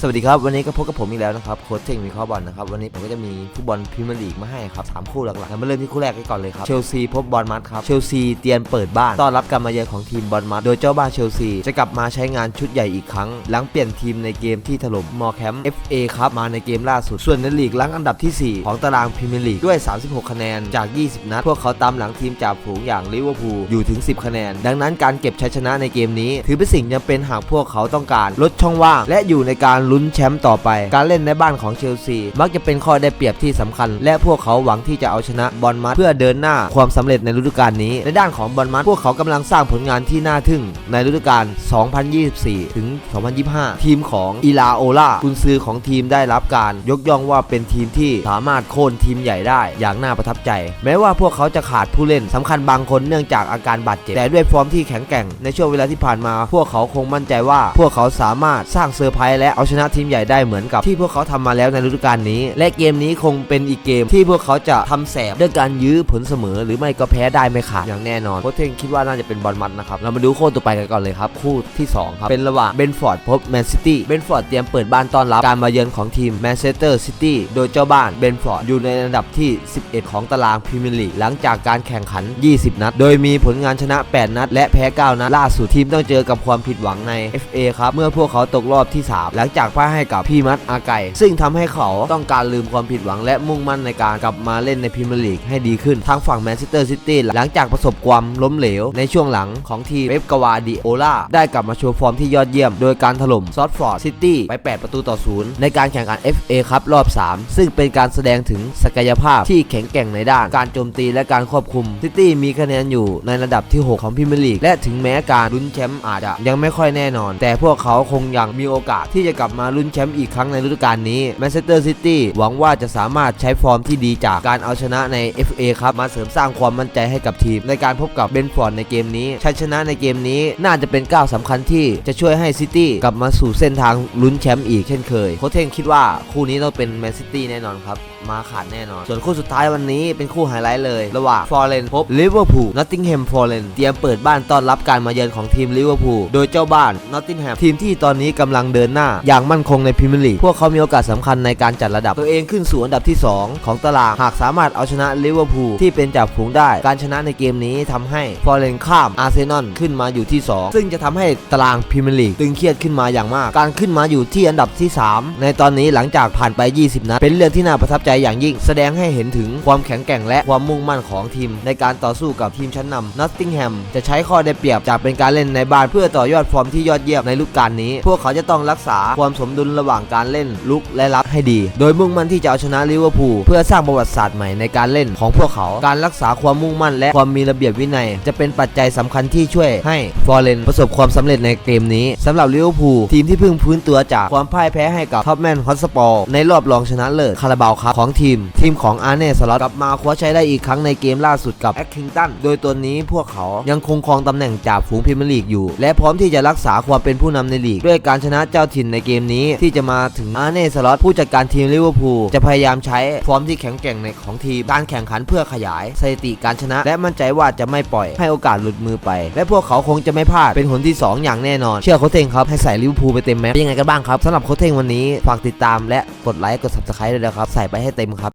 สวัสดีครับ วันนี้ก็พบกับผมอีกแล้วนะครับโค้ชเทงมีข้อบอลนะครับวันนี้ผมก็จะมีฟุตบอลพรีเมียร์ลีกมาให้ครับสามคู่หลักๆมาเริ่มที่คู่แรกกันก่อนเลยครับเชลซีพบบอลมัดครับเชลซีเตรียมเปิดบ้านต้อนรับการมาเยือนของทีมบอลมัดโดยเจ้าบ้านเชลซีจะกลับมาใช้งานชุดใหญ่อีกครั้ง หลังเปลี่ยนทีมในเกมที่ถล่มมอแคมป์ FA ครับมาในเกมล่าสุดส่วนในลีกลังอันดับทีสี่ 4 ของตารางพรีเมียร์ลีกด้วย 36 คะแนนจาก 20 นัด พวกเขาตามหลังทีมจ่าฝูงอย่างลิเวอร์พูลอยู่ถึง 10 คะแนน ดังนั้นการเก็บชัยชนะในเกมนี้ ถือเป็นสิ่งจำเป็นหากพวกเขาต้องการลดช่องว่างและอยู่ในการลุ้นแชมป์ต่อไป การเล่นในบ้านของเชลซี มักจะเป็นข้อได้เปรียบที่สำคัญ และพวกเขาหวังที่จะเอาชนะบอลมัดเพื่อเดินหน้าความสำเร็จในฤดูกาลนี้ ในด้านของบอลมัดพวกเขากำลังสร้างผลงานที่น่าทึ่งในฤดูกาล 2024 ถึง 2025 ทีมของอีลาโอลากุนซือของทีมได้รับการ ยกย่องว่าเป็นทีมที่สามารถโค่นทีมใหญ่ได้อย่างน่าประทับใจ แม้ว่าพวกเขาจะขาดผู้เล่นสำคัญบางคนเนื่องจากอาการบาดเจ็บแต่ด้วยฟอร์มที่แข็งแกร่งในช่วงเวลาที่ผ่านมา พวกเขาคงมั่นใจว่า พวกเขาสามารถสร้างเซอร์ไพรส์และเอาชนะทีมใหญ่ได้เหมือนกับที่พวกเขาทำมาแล้วในฤดูกาลนี้ และเกมนี้คงเป็นอีกเกมที่พวกเขาจะทำแสบด้วยการยื้อผลเสมอ หรือไม่ก็แพ้ได้ไม่ขาดอย่างแน่นอนโค้ชเทงคิดว่าน่าจะเป็นบอลมัดนะครับเรามาดูคู่ต่อไปกันก่อนเลยครับคู่ที่สองครับเป็นระหว่างเบนฟอร์ดพบแมนซิตี้เบนฟอร์ดเตรียมเปิดบ้านต้อนรับการมาเยือนของทีมแมนเชสเตอร์ซิตี้โดยเจ้าบ้านเบนฟอร์ดอยู่ในอันดับที่ 11 ของตารางพรีเมียร์ลีกหลังจากการแข่งขัน 20 นัด โดยมีผลงานชนะ 8 นัด และแพ้ 9 นัดล่าสุดทีมต้องเจอกับความผิดหวังใน FA ครับเมื่อพวกเขาตกรอบที่ 3 หลังจากพ่ายให้กับพี่มัดอาไก่ ซึ่งทำให้เขาต้องการลืมความผิดหวังและมุ่งมั่นในการกลับมาเล่นในพรีเมียร์ลีกให้ดีขึ้นทางฝั่งแมนเชสเตอร์ซิตี้หลังจากประสบความล้มเหลว ในช่วงหลังของทีมเป๊ปกาวาดิโอลาได้กลับมาโชว์ฟอร์มที่ยอดเยี่ยม โดยการถล่มซอตฟอร์ดซิตี้ไป 8 ประตูต่อศูนย์ในการแข่งขัน FA ครับรอบ 3 ซึ่งเป็นการแสดงถึงศักยภาพที่แข็งแกร่งในด้าน การโจมตีและการควบคุมซิตี้มีคะแนนอยู่ในระดับที่ 6 ของพรีเมียร์ลีกและถึงแม้การลุ้นแชมป์อาจจะยังไม่ค่อยแน่นอน แต่พวกเขาคงยังมีโอกาสที่จะกลับมาลุ้นแชมป์อีกครั้งในฤดูกาลนี้แมนเชสเตอร์ซิตี้หวังว่าจะสามารถใช้ฟอร์มที่ดีจากการเอาชนะใน FA ครับมาเสริมสร้างความมั่นใจให้กับทีม ในการพบกับเบนฟอร์ดในเกมนี้ชัยชนะในเกมนี้น่าจะเป็นก้าวสำคัญที่จะช่วยให้ซิตี้กลับมาสู่เส้นทางลุ้นแชมป์อีกเช่นเคยโค้ชเทงคิดว่าคู่นี้ต้องเป็นแมนซิตี้แน่นอนครับมาขาดแน่นอน ส่วนคู่สุดท้ายวันนี้เป็นคู่ไฮไลท์เลย ระหว่างฟอร์เรนพบลิเวอร์พูลนอตติงแฮมฟอร์เรนเตรียมเปิดบ้านต้อนรับการมาเยือนของทีมลิเวอร์พูลโดยเจ้าบ้านนอตติงแฮมทีมที่ตอนนี้กำลังเดินหน้าอย่างมั่นคงในพรีเมียร์ลีก พวกเขามีโอกาสสำคัญในการจัดระดับตัวเองขึ้นสู่อันดับที่ 2 ของตาราง หากสามารถเอาชนะลิเวอร์พูลที่เป็นจ่าฝูงได้ การชนะในเกมนี้ทำให้ฟอร์เรนข้ามอาร์เซนอลขึ้นมาอยู่ที่ 2 ซึ่งจะทำให้ตารางพรีเมียร์ลีกตึงเครียดขึ้นมาอย่างมาก การขึ้นมาอยู่ที่อันดับที่ 3 ในตอนนี้หลังจากผ่านไป 20 นัดเป็นเรื่องที่น่าประทับใจอย่างยิ่ง แสดงให้เห็นถึงความแข็งแกร่งและความมุ่งมั่นของทีม ในการต่อสู้กับทีมชั้นนำนอตติงแฮมจะใช้ข้อได้เปรียบจากเป็นการเล่นในบ้านเพื่อต่อยอดฟอร์มที่ยอดเยี่ยมในฤดูกาลนี้ พวกเขาจะต้องรักษาความสมดุลระหว่างการเล่นลุกและรับให้ดี โดยมุ่งมั่นที่จะเอาชนะลิเวอร์พูลเพื่อสร้างประวัติศาสตร์ใหม่ในการเล่นของพวกเขา การรักษาความมุ่งมั่น และความมีระเบียบวินัย จะเป็นปัจจัยสำคัญที่ช่วยให้ฟอร์เรนประสบความสำเร็จในเกมนี้สำหรับลิเวอร์พูลทีมที่เพิ่งพื้นตัวจากความพ่ายแพ้ให้กับท็อปแมนฮอตสปอร์ในรอบรองชนะเลิศคาราบาวครับของทีม ทีมของอาร์เน่สล็อตกลับมาคว้าชัยได้อีกครั้งในเกมล่าสุดกับแอคคิงตันโดยตัวนี้พวกเขายังคงครองตำแหน่งจ่าฝูงพรีเมียร์ลีกอยู่ และพร้อมที่จะรักษาความเป็นผู้นำในลีก ด้วยการชนะเจ้าถิ่นในเกมนี้ที่จะมาถึงอาร์เน่สล็อตผู้จัดการทีมลิเวอร์พูลจะพยายามใช้ฟอร์มที่แข็งแกร่งในของทีมการแข่งขันเพื่อขยายสถิติการชนะ และมั่นใจว่าจะไม่ปล่อยให้โอกาสหลุดมือไป และพวกเขาคงจะไม่พลาดเป็นหนที่ 2 อย่างแน่นอน เชื่อโค้ชเทงครับให้ใส่ลิเวอร์พูลไปเต็มแม็กซ์เป็นยังไงกันบ้างครับสำหรับโค้ชเทงวันนี้ฝากติดตามและกดไลค์กด subscribe ด้วยนะครับใส่ไปให้เต็มครับ